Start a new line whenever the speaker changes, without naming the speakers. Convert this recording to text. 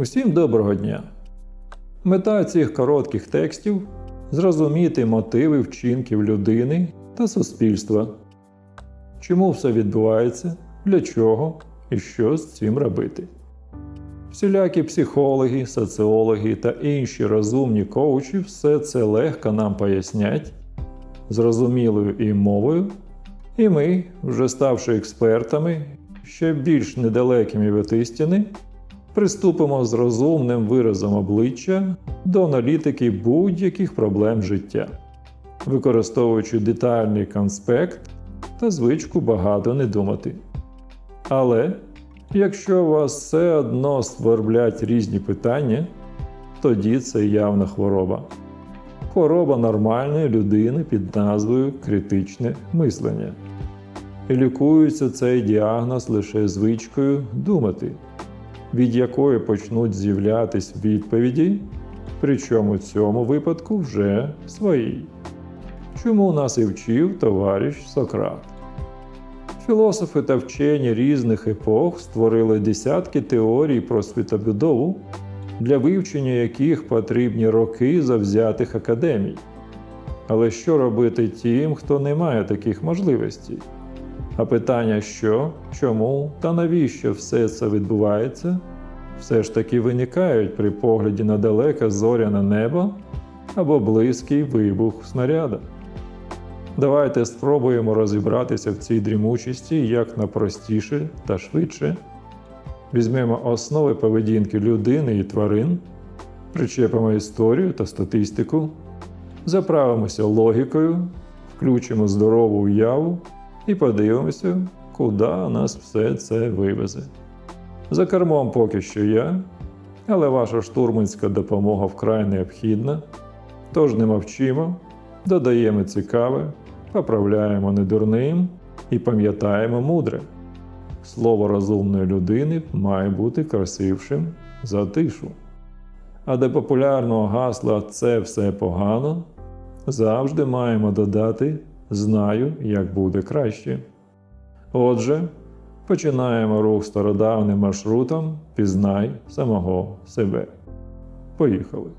Усім доброго дня! Мета цих коротких текстів зрозуміти мотиви вчинків людини та суспільства. Чому все відбувається, для чого і що з цим робити. Всілякі психологи, соціологи та інші розумні коучі все це легко нам пояснять зрозумілою і мовою, і ми, вже ставши експертами, ще більш недалекими від істини, приступимо з розумним виразом обличчя до аналітики будь-яких проблем життя, використовуючи детальний конспект та звичку багато не думати. Але якщо вас все одно сверблять різні питання, тоді це явна хвороба. Хвороба нормальної людини під назвою критичне мислення. І лікується цей діагноз лише звичкою думати, від якої почнуть з'являтись відповіді, причому в цьому випадку вже свої. Чому нас і вчив товариш Сократ. Філософи та вчені різних епох створили десятки теорій про світобудову, для вивчення яких потрібні роки завзятих академій. Але що робити тим, хто не має таких можливостей? А питання, що, чому та навіщо все це відбувається, все ж таки виникають при погляді на далеке зоряне небо або близький вибух снаряда. Давайте спробуємо розібратися в цій дрімучості як найпростіше та швидше. Візьмемо основи поведінки людини і тварин, причепимо історію та статистику, заправимося логікою, включимо здорову уяву і подивимося, куди нас все це вивезе. За кермом поки що я, але ваша штурманська допомога вкрай необхідна. Тож не мовчимо, додаємо цікаве, поправляємо недурним і пам'ятаємо мудре. Слово розумної людини має бути красившим за тишу. А до популярного гасла це все погано завжди маємо додати знаю, як буде краще. Отже, починаємо рух стародавним маршрутом Пізнай самого себе. Поїхали!